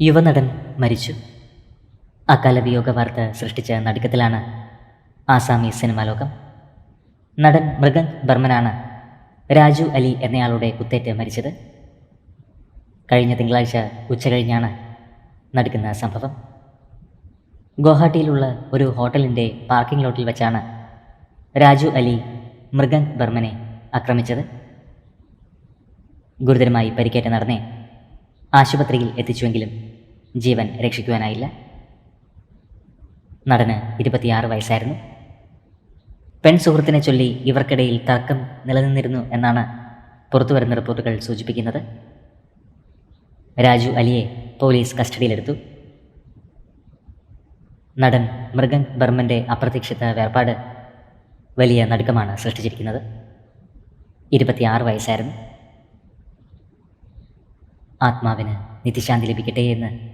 യുവനടൻ മരിച്ചു. അകാല വിയോഗ വാർത്ത സൃഷ്ടിച്ച നടുക്കത്തിലാണ് ആസാമി സിനിമാ ലോകം നടൻ മൃഗങ് ബർമനാണ് രാജു അലി എന്നയാളുടെ കുത്തേറ്റ് മരിച്ചത്. കഴിഞ്ഞ തിങ്കളാഴ്ച ഉച്ച കഴിഞ്ഞാണ് നടക്കുന്ന സംഭവം. ഗുവാഹട്ടിയിലുള്ള ഒരു ഹോട്ടലിന്റെ പാർക്കിംഗ് ലോട്ടിൽ വെച്ചാണ് രാജു അലി മൃഗങ് ബർമനെ ആക്രമിച്ചത്. ഗുരുതരമായി പരിക്കേറ്റ നടനെ ആശുപത്രിയിൽ എത്തിച്ചുവെങ്കിലും ജീവൻ രക്ഷിക്കുവാനായില്ല. നടന് ഇരുപത്തിയാറ് വയസ്സായിരുന്നു. പെൺ സുഹൃത്തിനെ ചൊല്ലി ഇവർക്കിടയിൽ തർക്കം നിലനിന്നിരുന്നു എന്നാണ് പുറത്തുവരുന്ന റിപ്പോർട്ടുകൾ സൂചിപ്പിക്കുന്നത്. രാജു അലിയെ പോലീസ് കസ്റ്റഡിയിലെടുത്തു. നടൻ മൃഗൻ ബർമ്മന്റെ അപ്രതീക്ഷിത വേർപാട് വലിയ നടുക്കമാണ് സൃഷ്ടിച്ചിരിക്കുന്നത്. ഇരുപത്തിയാറ് വയസ്സായിരുന്നു. ആത്മാവിന് നിത്യശാന്തി ലഭിക്കട്ടെ എന്ന്